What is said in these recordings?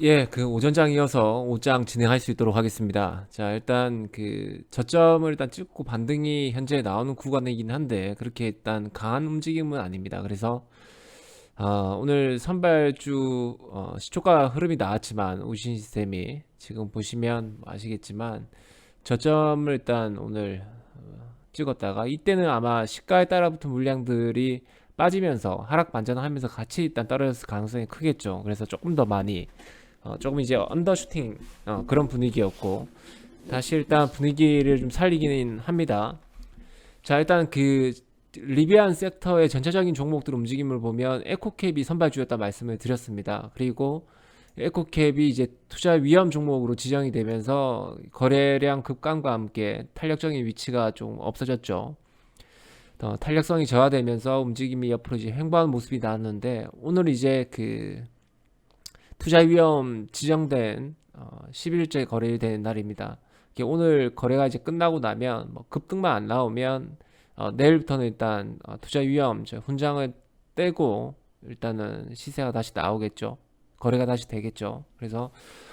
예, 그 오전장 이어서 오장 진행할 수 있도록 하겠습니다. 자, 일단 그 저점을 일단 찍고 반등이 현재 나오는 구간이긴 한데 그렇게 일단 강한 움직임은 아닙니다. 그래서 아, 오늘 선발주 어, 시초가 흐름이 나왔지만 우신 시스템이 지금 보시면 뭐 아시겠지만 저점을 일단 오늘 어, 찍었다가 이때는 아마 시가에 따라 붙은 물량들이 빠지면서 하락 반전하면서 같이 일단 떨어졌을 가능성이 크겠죠. 그래서 조금 더 많이 어, 조금 이제 언더슈팅 어, 그런 분위기였고 다시 일단 분위기를 좀 살리기는 합니다. 자 일단 그 리비안 섹터의 전체적인 종목들 움직임을 보면 에코캡이 선발주였다 말씀을 드렸습니다. 그리고 에코캡이 이제 투자 위험 종목으로 지정이 되면서 거래량 급감과 함께 탄력적인 위치가 좀 없어졌죠. 어, 탄력성이 저하되면서 움직임이 옆으로 이제 횡보하는 모습이 나왔는데 오늘 이제 그 투자 위험 지정된 어, 10일째 거래되는 날입니다. 오늘 거래가 이제 끝나고 나면 뭐 급등만 안 나오면 어, 내일부터는 일단 어, 투자 위험 저 훈장을 떼고 일단은 시세가 다시 나오겠죠. 거래가 다시 되겠죠. 그래서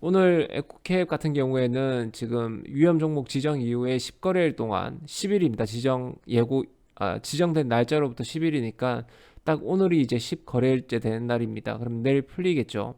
오늘 에코캡 같은 경우에는 지금 위험 종목 지정 이후에 10거래일 동안 10일입니다. 지정 예고 아, 지정된 날짜로부터 10일이니까 딱 오늘이 이제 10거래일째 되는 날입니다. 그럼 내일 풀리겠죠.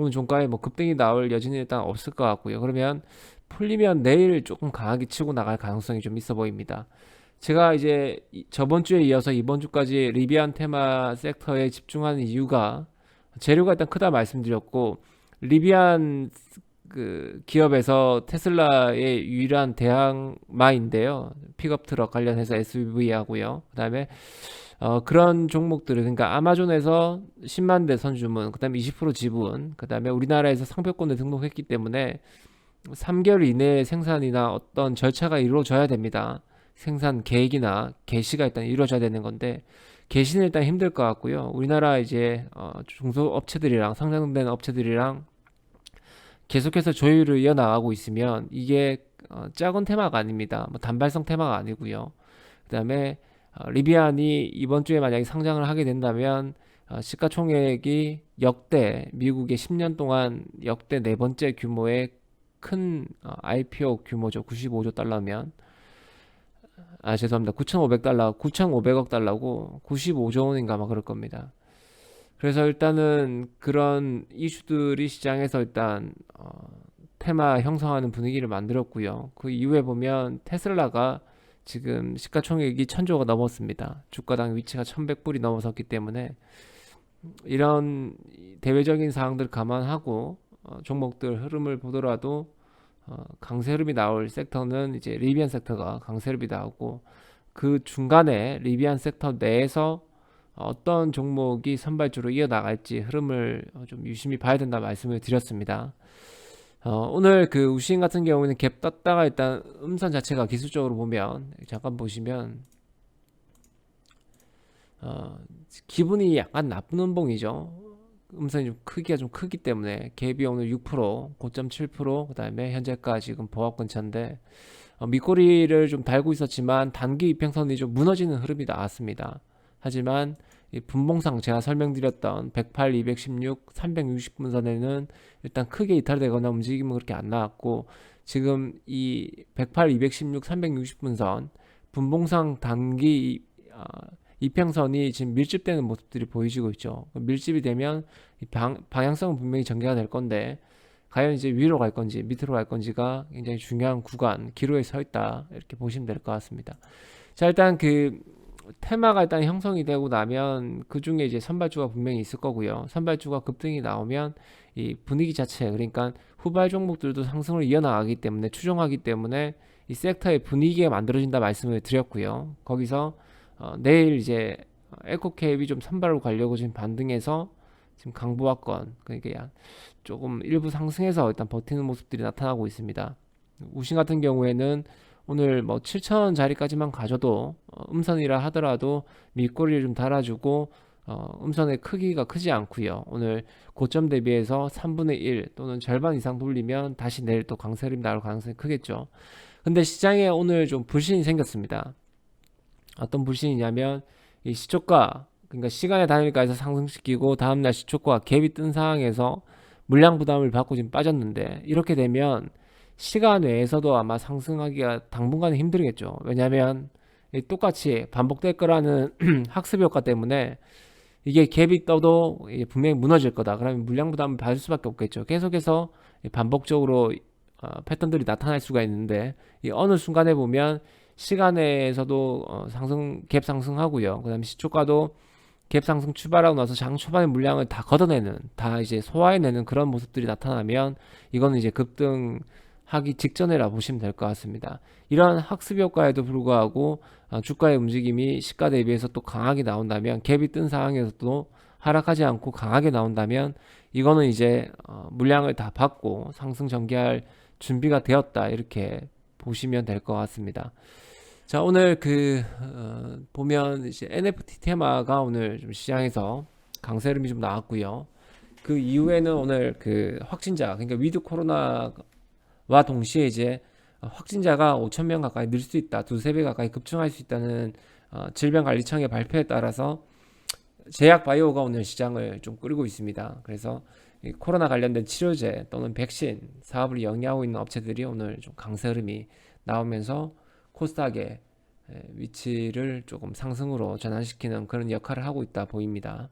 오늘 종가에 뭐 급등이 나올 여지는 일단 없을 것 같고요. 그러면 풀리면 내일 조금 강하게 치고 나갈 가능성이 좀 있어 보입니다. 제가 이제 이- 저번 주에 이어서 이번 주까지 리비안 테마 섹터에 집중하는 이유가 재료가 일단 크다 말씀드렸고 리비안 그 기업에서 테슬라의 유일한 대항마인데요. 픽업 트럭 관련해서 SUV 하고요. 그다음에 어, 그런 종목들을 그러니까 아마존에서 10만 대 선주문, 그다음에 20% 지분, 그다음에 우리나라에서 상표권을 등록했기 때문에 3개월 이내에 생산이나 어떤 절차가 이루어져야 됩니다. 생산 계획이나 개시가 일단 이루어져야 되는 건데 개시는 일단 힘들 것 같고요. 우리나라 이제 어, 중소업체들이랑 상장된 업체들이랑 계속해서 조율을 이어나가고 있으면 이게 어, 작은 테마가 아닙니다. 뭐 단발성 테마가 아니고요. 그 다음에 어, 리비안이 이번 주에 만약에 상장을 하게 된다면 어, 시가총액이 역대 미국의 10년 동안 역대 네 번째 규모의 큰 어, IPO 규모죠. 95조 달러면 아 죄송합니다. 9,500 달러, 9,500억 달러고 95조 원인가 아마 그럴 겁니다. 그래서 일단은 그런 이슈들이 시장에서 일단 어, 테마 형성하는 분위기를 만들었고요. 그 이후에 보면 테슬라가 지금 시가총액이 천조가 넘었습니다. 주가당 위치가 1100불이 넘어섰기 때문에 이런 대외적인 사항들을 감안하고 어, 종목들 흐름을 보더라도 어, 강세 흐름이 나올 섹터는 이제 리비안 섹터가 강세 흐름이 나오고 그 중간에 리비안 섹터 내에서 어떤 종목이 선발주로 이어나갈지 흐름을 어, 좀 유심히 봐야 된다 말씀을 드렸습니다. 어, 오늘 그 우신 같은 경우는 갭 떴다가 일단 음선 자체가 기술적으로 보면 잠깐 보시면 어, 기분이 약간 나쁜 음봉이죠. 음선이 좀 크기가 좀 크기 때문에 갭이 오늘 6% 고점 7% 그다음에 현재가 지금 보합 근처인데 어, 밑꼬리를 좀 달고 있었지만 단기 이평선이 좀 무너지는 흐름이 나왔습니다. 하지만 이 분봉상 제가 설명드렸던 108, 216, 360분선에는 일단 크게 이탈되거나 움직임은 그렇게 안 나왔고 지금 이 108, 216, 360분선 분봉상 단기 아, 이평선이 지금 밀집되는 모습들이 보여지고 있죠. 밀집이 되면 이 방, 방향성은 분명히 전개가 될 건데 과연 이제 위로 갈 건지 밑으로 갈 건지가 굉장히 중요한 구간 기로에 서 있다 이렇게 보시면 될 것 같습니다. 자 일단 그 테마가 일단 형성이 되고 나면 그 중에 이제 선발주가 분명히 있을 거고요. 선발주가 급등이 나오면 이 분위기 자체 그러니까 후발 종목들도 상승을 이어나가기 때문에 추종하기 때문에 이 섹터의 분위기가 만들어진다 말씀을 드렸고요. 거기서 어, 내일 이제 에코캡이 좀 선발로 가려고 지금 반등해서 지금 강보합권 그러니까 야- 조금 일부 상승해서 일단 버티는 모습들이 나타나고 있습니다. 우신 같은 경우에는 오늘 뭐 7,000원 자리까지만 가져도 어, 음선이라 하더라도 밑꼬리를 좀 달아주고 어, 음선의 크기가 크지 않고요. 오늘 고점 대비해서 3분의 1 또는 절반 이상 돌리면 다시 내일 또 강세림 나올 가능성이 크겠죠. 근데 시장에 오늘 좀 불신이 생겼습니다. 어떤 불신이냐면 이 시초가 그러니까 시간의 단일가에서 상승시키고 다음날 시초가가 갭이 뜬 상황에서 물량 부담을 받고 지금 빠졌는데 이렇게 되면 시간 외에서도 아마 상승하기가 당분간은 힘들겠죠. 왜냐하면 이 똑같이 반복될 거라는 학습 효과 때문에 이게 갭이 떠도 분명히 무너질 거다. 그러면 물량 부담을 받을 수밖에 없겠죠. 계속해서 반복적으로 어, 패턴들이 나타날 수가 있는데 이 어느 순간에 보면 시간에서도 어, 상승 갭 상승하고요. 그다음에 시초가도 갭 상승 출발하고 나서 장 초반의 물량을 다 걷어내는 다 이제 소화해내는 그런 모습들이 나타나면 이거는 이제 급등 하기 직전이라 보시면 될 것 같습니다. 이러한 학습 효과에도 불구하고 어, 주가의 움직임이 시가 대비해서 또 강하게 나온다면 갭이 뜬 상황에서도 하락하지 않고 강하게 나온다면 이거는 이제 어, 물량을 다 받고 상승 전개할 준비가 되었다 이렇게 보시면 될 것 같습니다. 자 오늘 그 어, 보면 이제 NFT 테마가 오늘 좀 시장에서 강세 흐름이 좀 나왔고요. 그 이후에는 오늘 그 확진자 그러니까 위드 코로나 와 동시에 이제 확진자가 5천 명 가까이 늘 수 있다, 두세 배 가까이 급증할 수 있다는 어, 질병관리청의 발표에 따라서 제약 바이오가 오늘 시장을 좀 끌고 있습니다. 그래서 코로나 관련된 치료제 또는 백신 사업을 영위하고 있는 업체들이 오늘 좀 강세 흐름이 나오면서 코스닥의 위치를 조금 상승으로 전환시키는 그런 역할을 하고 있다 보입니다.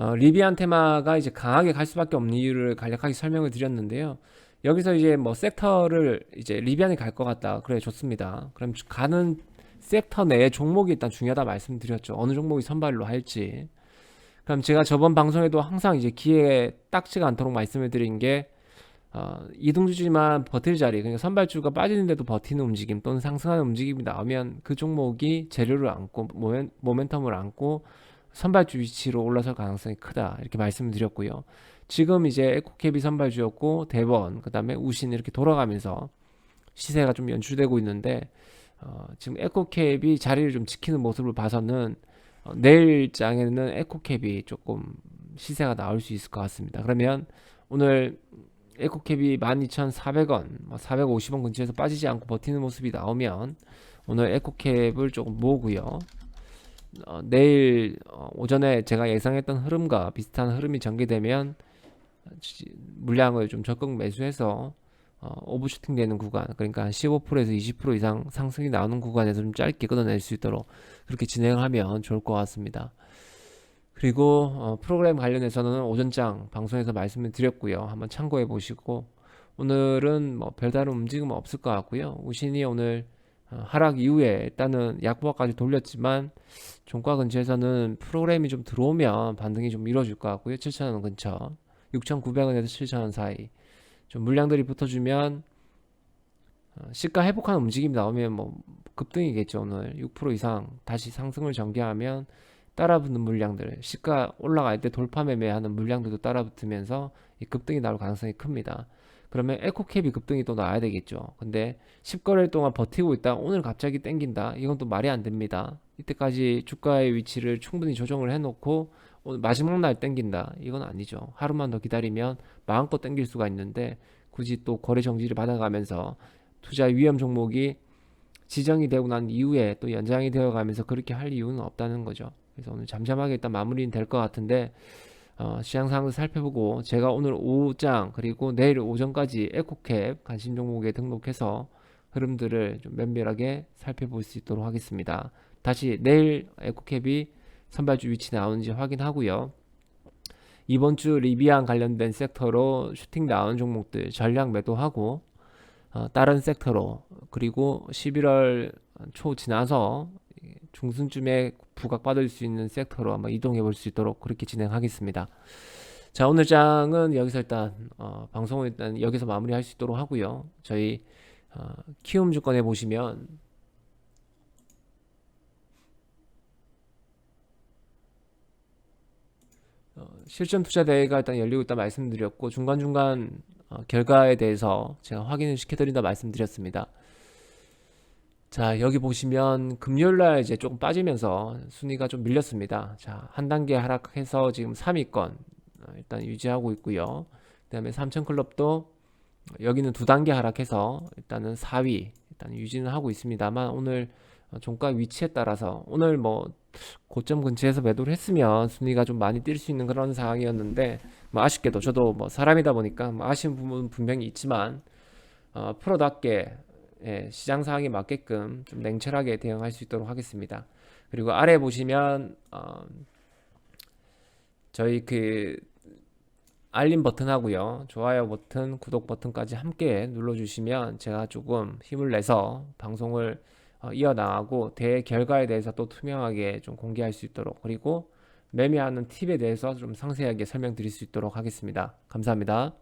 어, 리비안 테마가 이제 강하게 갈 수밖에 없는 이유를 간략하게 설명을 드렸는데요. 여기서 이제 뭐 섹터를 이제 리비안이 갈 것 같다. 그래 좋습니다. 그럼 가는 섹터 내에 종목이 일단 중요하다 말씀드렸죠. 어느 종목이 선발로 할지. 그럼 제가 저번 방송에도 항상 이제 기회에 딱지가 않도록 말씀을 드린 게 어, 이등주지만 버틸 자리, 그러니까 선발주가 빠지는데도 버티는 움직임 또는 상승하는 움직임이 나오면 그 종목이 재료를 안고 모멘, 모멘텀을 안고 선발주 위치로 올라설 가능성이 크다 이렇게 말씀을 드렸고요. 지금 이제 에코캡이 선발주였고 대번 그다음에 우신 이렇게 돌아가면서 시세가 좀 연출되고 있는데 어, 지금 에코캡이 자리를 좀 지키는 모습을 봐서는 어, 내일 장에는 에코캡이 조금 시세가 나올 수 있을 것 같습니다. 그러면 오늘 에코캡이 12,400원, 450원 뭐 근처에서 빠지지 않고 버티는 모습이 나오면 오늘 에코캡을 조금 모으고요. 어, 내일 어, 오전에 제가 예상했던 흐름과 비슷한 흐름이 전개되면 물량을 좀 적극 매수해서 어, 오버슈팅 되는 구간 그러니까 한 15%에서 20% 이상 상승이 나오는 구간에서 좀 짧게 끊어낼 수 있도록 그렇게 진행하면 좋을 것 같습니다. 그리고 어, 프로그램 관련해서는 오전장 방송에서 말씀을 드렸고요. 한번 참고해 보시고 오늘은 뭐 별다른 움직임은 없을 것 같고요. 우신이 오늘 어, 하락 이후에 일단은 약보까지 돌렸지만 종가 근처에서는 프로그램이 좀 들어오면 반등이 좀 이루어질 것 같고요. 7,000원 근처 6,900원에서 7,000원 사이 좀 물량들이 붙어주면 어, 시가 회복하는 움직임이 나오면 뭐 급등이겠죠 오늘 6% 이상 다시 상승을 전개하면 따라붙는 물량들 시가 올라갈 때 돌파 매매하는 물량들도 따라붙으면서 이 급등이 나올 가능성이 큽니다. 그러면 에코캡이 급등이 또 나와야 되겠죠. 근데 10거래일 동안 버티고 있다 오늘 갑자기 땡긴다 이건 또 말이 안 됩니다. 이때까지 주가의 위치를 충분히 조정을 해놓고 오늘 마지막 날 땡긴다 이건 아니죠. 하루만 더 기다리면 마음껏 땡길 수가 있는데 굳이 또 거래 정지를 받아가면서 투자 위험 종목이 지정이 되고 난 이후에 또 연장이 되어 가면서 그렇게 할 이유는 없다는 거죠. 그래서 오늘 잠잠하게 일단 마무리는 될 것 같은데 어, 시장 상황을 살펴보고 제가 오늘 오후장 그리고 내일 오전까지 에코캡 관심 종목에 등록해서 흐름들을 좀 면밀하게 살펴볼 수 있도록 하겠습니다. 다시 내일 에코캡이 선발주 위치 나오는지 확인하고요. 이번 주 리비안 관련된 섹터로 슈팅 나온 종목들 전량 매도하고 어, 다른 섹터로 그리고 11월 초 지나서 중순쯤에 부각받을 수 있는 섹터로 한번 이동해 볼 수 있도록 그렇게 진행하겠습니다. 자 오늘 장은 여기서 일단 어, 방송을 일단 여기서 마무리할 수 있도록 하고요. 저희 어, 키움 주권에 보시면 어, 실전 투자 대회가 일단 열리고 있다 말씀드렸고 중간중간 어, 결과에 대해서 제가 확인을 시켜드린다 말씀드렸습니다. 자, 여기 보시면 금요일 날 이제 조금 빠지면서 순위가 좀 밀렸습니다. 자, 한 단계 하락해서 지금 3위권 어, 일단 유지하고 있고요. 그다음에 삼천 클럽도 여기는 두 단계 하락해서 일단은 4위 일단 유지는 하고 있습니다만 오늘 종가 위치에 따라서 오늘 뭐 고점 근처에서 매도를 했으면 순위가 좀 많이 뛸 수 있는 그런 상황이었는데 뭐 아쉽게도 저도 뭐 사람이다 보니까 뭐 아쉬운 부분은 분명히 있지만 어, 프로답게 예, 시장 상황에 맞게끔 좀 냉철하게 대응할 수 있도록 하겠습니다. 그리고 아래 보시면 어, 저희 그 알림 버튼하고요. 좋아요 버튼, 구독 버튼까지 함께 눌러주시면 제가 조금 힘을 내서 방송을 어, 이어나가고 대회 결과에 대해서 또 투명하게 좀 공개할 수 있도록 그리고 매매하는 팁에 대해서 좀 상세하게 설명드릴 수 있도록 하겠습니다. 감사합니다.